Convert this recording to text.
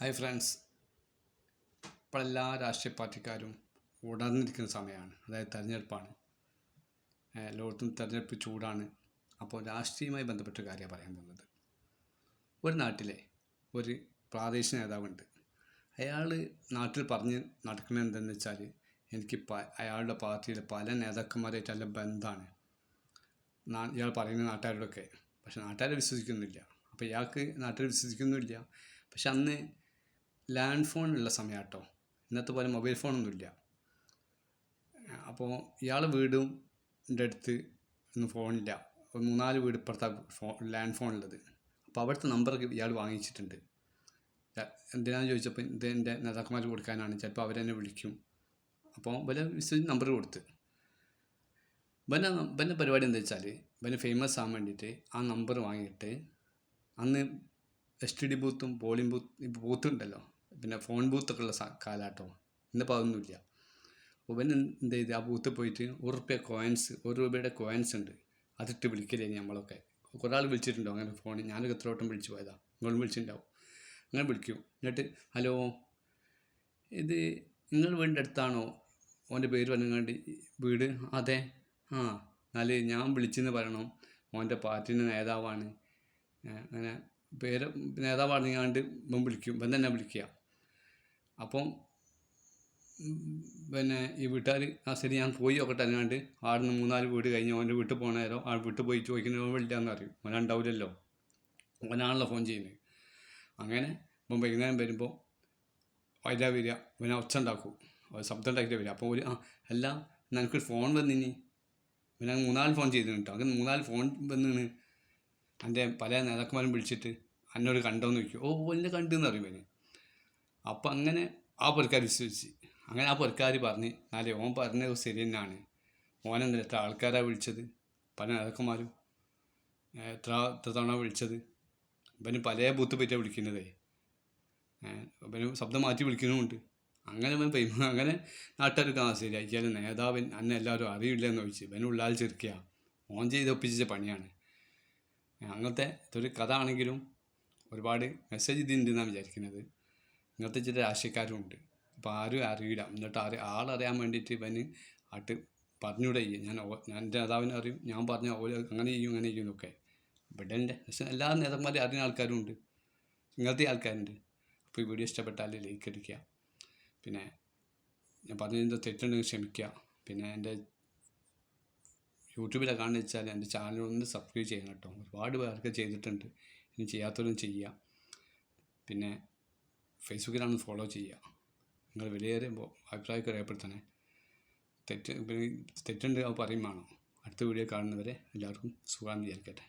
Hi friends ഇപ്പോൾ എല്ലാ രാഷ്ട്രീയ പാർട്ടിക്കാരും ഉണർന്നിരിക്കുന്ന സമയമാണ്. അതായത് തിരഞ്ഞെടുപ്പാണ്. ലോകത്തും തെരഞ്ഞെടുപ്പ് ചൂടാണ്. അപ്പോൾ രാഷ്ട്രീയമായി ബന്ധപ്പെട്ട കാര്യമാണ് പറയാൻ പോകുന്നത്. ഒരു നാട്ടിലെ ഒരു പ്രാദേശിക നേതാവുണ്ട്. അയാൾ നാട്ടിൽ പറഞ്ഞ് നടക്കുന്നത് വെച്ചാൽ എനിക്ക് പ അയാളുടെ പാർട്ടിയിലെ പല നേതാക്കന്മാരായിട്ട് നല്ല ബന്ധമാണ് ഇയാൾ പറയുന്ന നാട്ടുകാരോടൊക്കെ. പക്ഷെ നാട്ടുകാരെ വിശ്വസിക്കുന്നില്ല. അപ്പോൾ ഇയാൾക്ക് നാട്ടുകാർ വിശ്വസിക്കുന്നില്ല പക്ഷെ അന്ന് ലാൻഡ് ഫോൺ ഉള്ള സമയം കേട്ടോ ഇന്നത്തെ പോലെ മൊബൈൽ ഫോണൊന്നുമില്ല അപ്പോൾ ഇയാളെ വീടും അടുത്ത് ഒന്നും ഫോണില്ല ഒരു മൂന്നാൽ വീട് ഇപ്പുറത്താണ് ഫോൺ ലാൻഡ് ഫോൺ ഉള്ളത്. അപ്പോൾ അവിടുത്തെ നമ്പർ ഇയാൾ വാങ്ങിച്ചിട്ടുണ്ട്. എന്തിനാണെന്ന് ചോദിച്ചപ്പോൾ ഇത് എന്റെ നേതാക്കന്മാർ കൊടുക്കാനാണ്. ചിലപ്പോൾ അവരെന്നെ വിളിക്കും. അപ്പോൾ വല്ല വിശ്വസിച്ച് നമ്പർ കൊടുത്ത്. വല്ല വല്ല പരിപാടി എന്താ വെച്ചാൽ വല്ല ഫേമസ് ആകാൻ വേണ്ടിയിട്ട് ആ നമ്പർ വാങ്ങിയിട്ട് അന്ന് എസ് ടി ഡി ബൂത്തും പോളിംഗ് ബൂത്ത് ബൂത്ത് ഉണ്ടല്ലോ. പിന്നെ ഫോൺ ബൂത്തൊക്കെ ഉള്ള കാലഘട്ടമാണ് ഇന്നിപ്പോൾ അതൊന്നുമില്ല. ഇവൻ എന്ത് ചെയ്ത്? ആ ബൂത്തിൽ പോയിട്ട് ഒരു റുപ്യ കോയിൻസ് ഒരു രൂപയുടെ കോയിൻസ് ഉണ്ട്. അതിട്ട് വിളിക്കലേ നമ്മളൊക്കെ. ഒരാൾ വിളിച്ചിട്ടുണ്ടോ അങ്ങനെ ഫോണിൽ ഞാനൊക്കെ എത്ര വട്ടം വിളിച്ചു പോയതാ. നിങ്ങളും വിളിച്ചിട്ടുണ്ടാവും. അങ്ങനെ വിളിക്കും. എന്നിട്ട് ഹലോ ഇത് നിങ്ങൾ വീടിന്റെ അടുത്താണോ? ഓന്റെ പേര് പറഞ്ഞങ്ങാണ്ട് വീട്? അതെ. ആ എന്നാൽ ഞാൻ വിളിച്ചെന്ന് പറയണം. ഓന്റെ പാർട്ടിന്റെ നേതാവാണ്. അങ്ങനെ പേര് നേതാവാണെങ്ങാണ്ട് ഇവൻ വിളിക്കും. ഇവൻ തന്നെ വിളിക്കുക. അപ്പം പിന്നെ ഈ വീട്ടുകാർ ആ ശരി ഞാൻ പോയി നോക്കട്ടെ അല്ലാണ്ട് ആടുന്ന് മൂന്നാൽ വീട് കഴിഞ്ഞ് അവന്റെ വീട്ടിൽ പോകണ നേരം ആ വീട്ടിൽ പോയി ചോദിക്കുന്ന വിളിക്കാന്ന് അറിയും അവൻ ഉണ്ടാവില്ലല്ലോ അവനാണല്ലോ ഫോൺ ചെയ്യുന്നത്. അങ്ങനെ ഇപ്പം വൈകുന്നേരം വരുമ്പോൾ വൈദ്യ വരിക ഇവനെ ഒച്ച ഉണ്ടാക്കും. അവൻ ശബ്ദം ഉണ്ടാക്കിയിട്ട് വരിക. അപ്പോൾ ഒരു ആ അല്ല എനിക്കൊരു ഫോൺ വന്നിനി. പിന്നെ മൂന്നാൽ ഫോൺ ചെയ്തിട്ടുണ്ട് കേട്ടോ. അങ്ങനെ മൂന്നാൽ ഫോൺ വന്നിന്. എന്റെ പല നേതാക്കന്മാരും വിളിച്ചിട്ട് എന്നോട് കണ്ടോന്ന് ചോദിക്കും. ഓ എന്നെ കണ്ടെന്ന് അറിയും ഇവന്. അപ്പം അങ്ങനെ ആ പുരക്കാർ വിശ്വസിച്ച്. അങ്ങനെ ആ പുരക്കാർ പറഞ്ഞ് നാലേ ഓൻ പറഞ്ഞത് ശരി തന്നെയാണ് ഓനെന്താ എത്ര ആൾക്കാരാണ് വിളിച്ചത്? പല നേതാക്കന്മാരും എത്ര എത്ര തവണ വിളിച്ചത്? ഇവന് പല ബൂത്ത് പറ്റിയാണ് വിളിക്കുന്നതേ. ഇവന് ശബ്ദം മാറ്റി വിളിക്കുന്നുമുണ്ട്. അങ്ങനെ ഇവൻ പെയ്മ അങ്ങനെ നാട്ടുകാർക്ക് ആ ശരി അയക്കാൽ നേതാവൻ അന്നെ എല്ലാവരും അറിയില്ല എന്ന് ചോദിച്ചു ഇവൻ ഉള്ളാൽ ചെറുക്കുക. ഓൻ ചെയ്ത് ഒപ്പിച്ച പണിയാണ്. അങ്ങനത്തെ ഇതൊരു കഥ ആണെങ്കിലും ഒരുപാട് മെസ്സേജ് ഇതിന്റെ എന്നാണ് വിചാരിക്കുന്നത്. ഇങ്ങനത്തെ ചില രാഷ്ട്രീയക്കാരും ഉണ്ട് അപ്പോൾ ആരും അറിയില്ല എന്നിട്ട് ആര് ആളറിയാൻ വേണ്ടിയിട്ട് ഇവന് ആട്ട് പറഞ്ഞൂടെ ചെയ്യും. ഞാൻ ഞാൻ എന്റെ നേതാവിനെ അറിയും. ഞാൻ പറഞ്ഞ ഓരോ അങ്ങനെ ചെയ്യും അങ്ങനെ ചെയ്യും എന്നൊക്കെ. ഇവിടെ പക്ഷെ എല്ലാ നേതാക്കന്മാരും അറിയുന്ന ആൾക്കാരും ഉണ്ട് ഇങ്ങനത്തെ ആൾക്കാരുണ്ട്. അപ്പോൾ ഈ വീഡിയോ ഇഷ്ടപ്പെട്ടാൽ ലൈക്ക് അടിക്കുക. പിന്നെ ഞാൻ പറഞ്ഞതിന്റെ തെറ്റുണ്ടെങ്കിൽ ക്ഷമിക്കുക. പിന്നെ എന്റെ യൂട്യൂബിലെ കാണുന്ന വെച്ചാൽ എന്റെ ചാനൽ ഒന്ന് സബ്സ്ക്രൈബ് ചെയ്യണം കേട്ടോ. ഒരുപാട് പേർക്ക് ചെയ്തിട്ടുണ്ട്. ഇനി ചെയ്യാത്തവരും ചെയ്യുക പിന്നെ ഫേസ്ബുക്കിലാണ് ഫോളോ ചെയ്യുക. നിങ്ങൾ വിലയേറിയുമ്പോൾ അഭിപ്രായമൊക്കെ രേഖപ്പെടുത്തണേ തെറ്റ് തെറ്റുണ്ട് അത് പറയും അടുത്ത വീഡിയോ കാണുന്നവരെ എല്ലാവർക്കും സുഖാന്ന് വിചാരിക്കട്ടെ.